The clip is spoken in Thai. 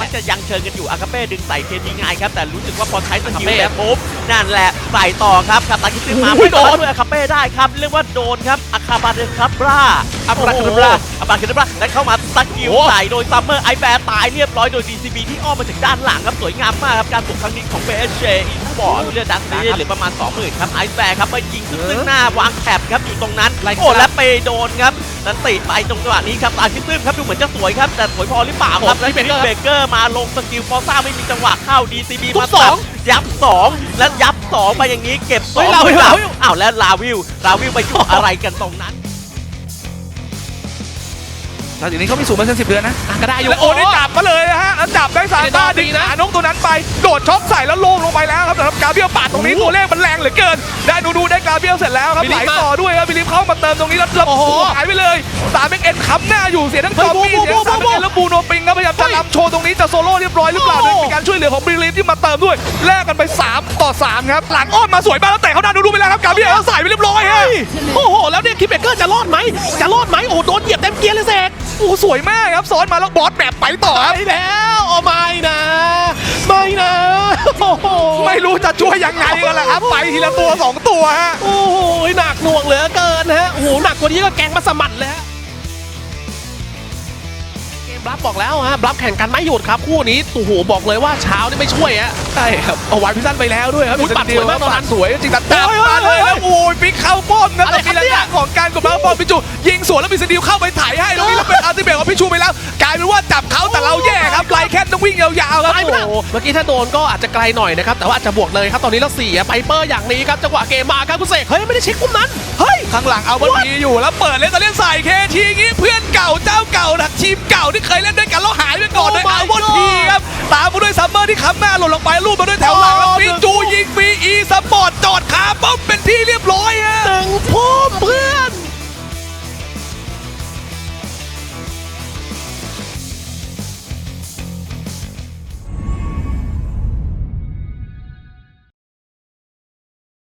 มันจะยังเชิงกันอยู่อาคาเป้ดึงใส่เคทีง่ายครับแต่รู้สึกว่าพอใช้สกิลอาคาเป้แล้วปุ๊บนั่นแหละใส่ต่อครับกับตาคิดขึ้นมาโอ้ไม่ยโดนโดนด้วยอาคาเป้ได้ครับเรียกว่าโดนครับอาคาบาเดครับบราอัปราคาบราอัปราคาบราและเข้ามาสกิลโอ้ใส่โดยซัมเมอร์ไอแบร์ตายเรียบร้อยโดย DCB ที่อ้อมมาจากด้านหลังครับสวยงามมากครับการบุกครั้งนี้ของ PSG อีทูบอร์ดเลือดดักซีเหลือประมาณ20,000ครับไอแบร์ครับไปยิงซึ่งหน้าวางแถบครับอยู่ตรงนั้นไล่โอ้ครับและไปโดนครับ นันติไปตรงจังหวะนี้ครับตาคิดซึมครับดูเหมือนจะสวยครับ แต่สวยพอหรือเปล่าครับโอ้แล้วที่เป็นเบเกอร์เบเกอร์มาลงสกิลฟอร์ซ่าไม่มีจังหวะเข้า DCB ทุบมาสองยับสองแล้วยับสองไปอย่างนี้เก็บสเฮ้องยลาวิวไปสามลาวิวอ้าวแล้วลาวิวลาวิวไปยุ่งอะไรกันตรงนั้นหลังจากนี้เขามีสูงเปอร์เซ็นต์สิบเดือนนะอะก็ได้อยู่แล้วโอ้นี่จับมาเลยนะฮะแล้วจับได้สามารถดึงดีนะหานก ตัวนั้นไปโดดช็อปใส่แล้วโล่งลงไปแล้วครับสำหรับกาเบียลปาดตรงนี้โอ้โหตัวเลขมันแรงเหลือเกิน ได้ดูดูได้กาเบียลเสร็จแล้วครับบิลไหลิลฟมาต่อด้วยครับบิลลิฟเข้ามาเติมตรงนี้แล้วแล้วโอ้โหหายไปเลยสามเอ็กเอ็นค้ำหน้าอยู่เสียทั้งเฮ้จยอมมี่โบ้เสียโบ้ทั้งสามโบ้เอ็กเอ็นแล้วบูโนปิงครับพยายามจะลำโชว์ตรงนี้จะโซโล่เรียบร้อยหรือเปล่าโอ้โดยโหมีการช่วยเหลือของบิลลิฟที่มาเติมด้วยแลกกันไป 3 ต่อ 3 ครับ หลังอ้อมมาสวยมากแล้วแต่เขาดันดูดูไปแล้วครับกาเบียลแล้วใส่ไปเรียบร้อยฮะโอ้โหแล้วเนี่ยคิปเบเกอร์จะรอดไหมจะรอดไหมโอ้โหโดนเหยียบเต็มเกียร์เลยเสกโอ้โหสวยมากครับซ้อนมาแล้วบอสแบบไปต่อครับไปแล้วโอ้ไม่นะ ไม่นะโอ้โหไม่รู้จะช่วยยังไงกันแหละครับ ไปทีละตัว 2 ตัวฮะ โอ้โหหนักหน่วงเหลือเกินฮะโอ้โหหนักกว่านี้ก็แกงมัสมั่นเลย ฮะเกมรับบอกแล้วฮะรับแข่งกันไม่หยุดครับคู่นี้โอ้โหบอกเลยว่าเช้านี่ไม่ช่วยฮะใช่ครับเอาไว้พิซันไปแล้วด้วยครับอุ๊ยปัดสวยมากตอนนั้นสวยจริงๆตัดตามโอ้ยมาเลยโอ้ยแล้วโอ้ยปิกเข้าป้อมนะอะไรแต่มีครับระเนี่ยยะของการกดมาบอลพิจูยิงสวนแล้วมีสติลเข้าไปถ่ายให้ตรงนี้แล้วเป็นอาร์ติเบลของพิชูไปแล้วกลายเป็นว่าจับเขาแต่เราแย่ครับไลแคนต้องวิ่งยาวๆครับไปไม่ได้โอ้โหเมื่อกี้ถ้าโดนก็อาจจะไกลหน่อยนะครับแต่ว่าอาจจะบวกเลยครับตอนนี้เราเสียไปเปอร์อย่างนี้ครับจังหวะเกมมาครับคุณเสกเฮ้ยไม่ได้เช็คมุมนั้นเฮ้ยข้างหลังเอาบอลพีอยู่แล้วเปิดเล่นตะเล่นใส่เคทีงี้เพื่อนเก่าเจ้าเก่านะทีมเก่าที่เคยเล่นด้วยกันแล้วหายไปก่อน Oh ด้วย my เอาบอลพี God ครับตามมาด้วยซัมเมอร์ที่ค้ำหน้าหล่นลงไปลูบมาด้วยแถวหลังแล้ว Oh ฟิจูยิงฟรีอีสปอร์ตจอดขาปุ๊บเป็นที่เรียบ